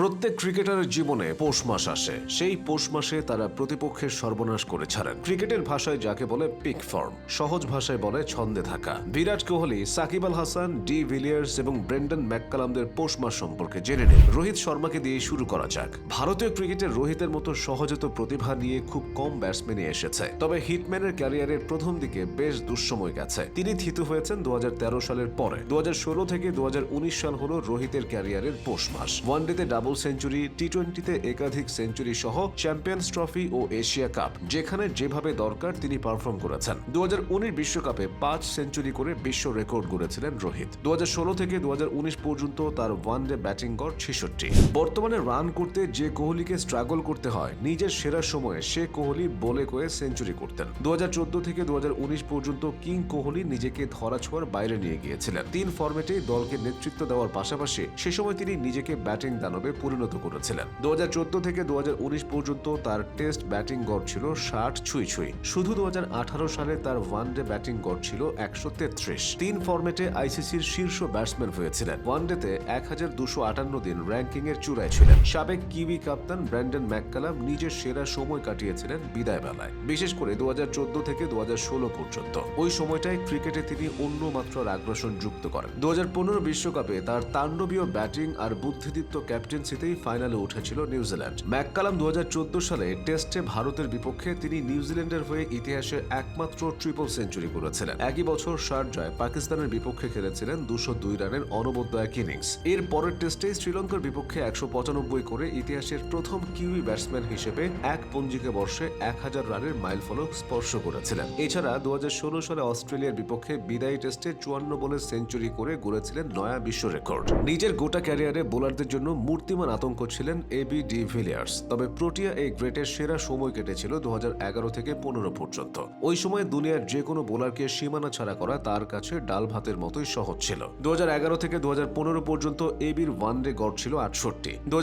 প্রত্যেক ক্রিকেটারের জীবনে পৌষ মাস আসে। সেই পৌষ মাসে তারা প্রতিপক্ষের সর্বনাশ করে ছাড়েন। ক্রিকেটের ভাষায় যাকে বলে পিক ফর্ম সহজ ভাষায় বলে ছন্দে থাকা। বিরাট কোহলি, সাকিব আল হাসান, ডি ভিলিয়ার্স এবং ব্রেন্ডন ম্যাককালামদের পৌষ মাস সম্পর্কে জেনে নিন। রোহিত শর্মাকে দিয়ে শুরু করা যাক। ভারতীয় ক্রিকেটের রোহিতের মতো সহজত প্রতিভা নিয়ে খুব কম ব্যাটসম্যানই এসেছে। তবে হিটম্যানের ক্যারিয়ারের প্রথম দিকে বেশ দুঃসময় গেছে। তিনি থিতু হয়েছেন দু হাজার তেরো সালের পরে। দু হাজার ষোলো থেকে দু হাজার উনিশ সাল হল রোহিতের ক্যারিয়ারের পৌষ মাস। ওয়ানডেতে ডাবল সেঞ্চুরি টি টোয়েন্টিতে একাধিক সেঞ্চুরি সহ চ্যাম্পিয়ন্স ট্রফি ও এশিয়া কাপ যেখানে যেভাবে দরকার তিনি পারফর্ম করেছেন। দু বিশ্বকাপে পাঁচ সেঞ্চুরি করে বিশ্ব রেকর্ড গড়েছিলেন রোহিত। দুহাজার ষোলো থেকে দুহাজার উনিশ পর্যন্ত তার ওয়ানডে ব্যাটিং গড় ছেষট্টি। বর্তমানে রান করতে যে কোহলিকে স্ট্রাগল করতে হয়, নিজের সেরা সময়ে সে কোহলি বলে কয়ে সেঞ্চুরি করতেন। দু হাজার চোদ্দ থেকে দু হাজার উনিশ পর্যন্ত কিং কোহলি নিজেকে ধরাছোঁয়ার বাইরে নিয়ে গিয়েছিলেন। তিন ফর্মেটে দলকে নেতৃত্ব দেওয়ার পাশাপাশি সে সময় তিনি নিজেকে ব্যাটিং দানবে পরিণত করেছিলেন। দু হাজার চোদ্দ থেকে দু হাজার উনিশ পর্যন্ত তার টেস্ট ব্যাটিং গড় ছিল ষাট ছুঁই ছুঁই। শুধু দু সালে তার ওয়ানডে ব্যাটিং গড় ছিল একশো তেত্রিশ। তিন ফর্মেটে আইসিসির শীর্ষ ব্যাটসম্যান হয়েছিলেন। ওয়ানডেতে এক হাজার দুশো আটান্ন দিন র্যাঙ্কিং এর চূড়ায় ছিলেন। সাবেক কিউই কাপ্তান ব্র্যান্ডন ম্যাককালাম নিজের সেরা সময় কাটিয়েছিলেন বিদায় বেলায় বিশেষ করে দু হাজার চোদ্দ থেকে দু হাজার ষোলো পর্যন্ত। ওই সময়টায় ক্রিকেটে তিনি অন্য মাত্রার আগ্রাসন যুক্ত করেন। দু বিশ্বকাপে তার তাণ্ডবীয় ব্যাটিং আর বুদ্ধিদীপ্ত ক্যাপ্টেন্সিতেই ফাইনালে উঠেছিল নিউজিল্যান্ড। ম্যাককালাম দু সালে টেস্টে ভারতের বিপক্ষে তিনি নিউজিল্যান্ডের হয়ে ইতিহাসে একমাত্র ট্রিপল সেঞ্চুরি করেছিলেন। একই বছর শারজায় পাকিস্তানের বিপক্ষে খেলেছিলেন দুশো দুই রানের অনবদ্য এক ইনিংস। এর পরের টেস্টে শ্রীলঙ্কার বিপক্ষে একশো পঁচানব্বই করে ইতিহাসের প্রথম কিউই ব্যাটসম্যান হিসেবে এক পঞ্জিকা বর্ষে এক হাজার রানের মাইল ফলক স্পর্শ করেছিলেন। এছাড়া দু হাজার ষোলো সালে অস্ট্রেলিয়ার বিপক্ষে বিদায়ী টেস্টে চুয়ান্ন বলে সেঞ্চুরি করে গড়েছিলেন নয়া বিশ্ব রেকর্ড। নিজের গোটা ক্যারিয়ারে বোলারদের জন্য মূর্তিমান আতঙ্ক ছিলেন এবি ডি ভিলিয়ার্স তবে প্রোটিয়া এই গ্রেটের সেরা সময় কেটেছিল দুহাজার এগারো থেকে পনেরো পর্যন্ত। ওই সময় দুনিয়ার যে কোনো বোলারকে সীমানা ছাড়া করা তার কাছে ডাল ভাতের মতোই সহজ ছিল। দুহাজার এগারো থেকে দুহাজার পনেরো পর্যন্ত এবির ওয়ানডে গড় ছিল আটষট্টি। দু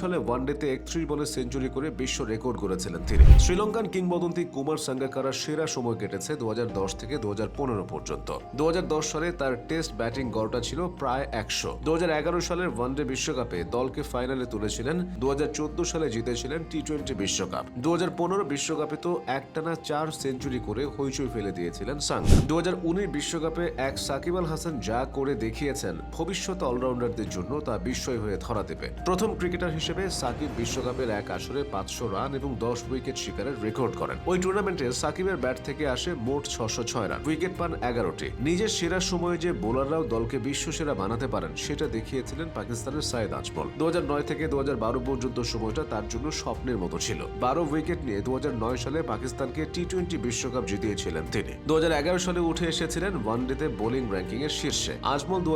সালে ওয়ানডেতে একত্রিশ বলে সেঞ্চুরি করে বিশ্ব রেকর্ড করেছিলেন তিনি। শ্রীলঙ্কান কিংবদন্তি কুমার সাঙ্গাকারা সেরা সময় কেটেছে দু হাজার দশ থেকে দু হাজার পনেরো পর্যন্ত। দু হাজার দশ সালে তার টেস্ট ব্যাটিং গড়টা ছিল প্রায় একশো। দু সালের ওয়ানডে বিশ্বকাপে দলকে ফাইনালে তুলেছিলেন। দু হাজার চোদ্দ সালে জিতেছিলেন টি টোয়েন্টি বিশ্বকাপ। দু বিশ্বকাপে তো একটানা চার সেঞ্চুরি করে হইচই ফেলে দিয়েছিলেন সাঙ্গা। দু বিশ্বকাপে এক সাকিব আল হাসান যা করে দেখিয়েছেন, ভবিষ্যৎ অলরাউন্ডারদের জন্য তা বিস্ময় হয়ে ধরা দেবে। প্রথম ক্রিকেটার হিসেবে সাকিব বিশ্বকাপের এক আসরে পাঁচশো রান এবং দশ উইকেট শিকারের রেকর্ড করেন। ওই টুর্নামেন্টে সাকিবের ব্যাট থেকে আসে মোট ছশো ছয় রান। উইকেট পান এগারোটি। নিজের সেরা সময়ে যে বোলাররাও দলকে বিশ্বসেরা বানাতে পারেন, সেটা দেখিয়েছিলেন পাকিস্তানের সাইদ আজমল। দু থেকে দু হাজার বারো পর্যন্ত সময়টা তার জন্য স্বপ্নের মতো ছিল। বারো উইকেট নিয়ে দু হাজার নয় সালে পাকিস্তানকে টি টোয়েন্টি বিশ্বকাপ জিতিয়েছিলেন তিনি। দু সালে উঠে এসেছিলেন ওয়ানডেতে বোলিং র্যাঙ্কিং এর শীর্ষে। আজমল দু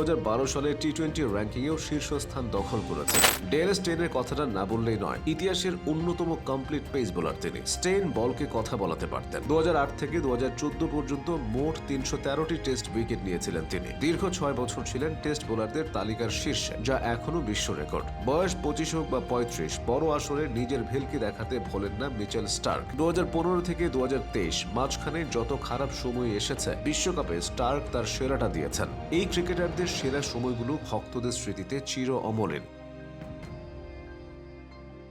সালে টি টোয়েন্টি র্যাঙ্কিং এও শীর্ষস্থান দখল করেছে ডেল স্টেনের কথাটা না বললেই নয়, ইতিহাসের অন্যতম কমপ্লিট পেস বোলার তিনি। স্টেন বলকে কথা বলাতে পারতেন। দু হাজার আট থেকে দু হাজার চোদ্দ পর্যন্ত মোট তিনশো তেরোটি টেস্ট উইকেট নিয়েছিলেন তিনি। দীর্ঘ ছয় বছর ছিলেন টেস্ট বোলারদের তালিকার শীর্ষে, যা এখনও বিশ্ব রেকর্ড বয়স পঁচিশ হোক বা পঁয়ত্রিশ, বড় আসরে নিজের ভেলকি দেখাতে ভোলেন না মিচেল স্টার্ক। দু হাজার পনেরো থেকে দুহাজার তেইশ মাঝখানে যত খারাপ সময় এসেছে, বিশ্বকাপে স্টার্ক তার সেরাটা দিয়েছেন। এই ক্রিকেটারদের সেরা সময়গুলো ভক্তদের স্মৃতিতে চির অমলিন।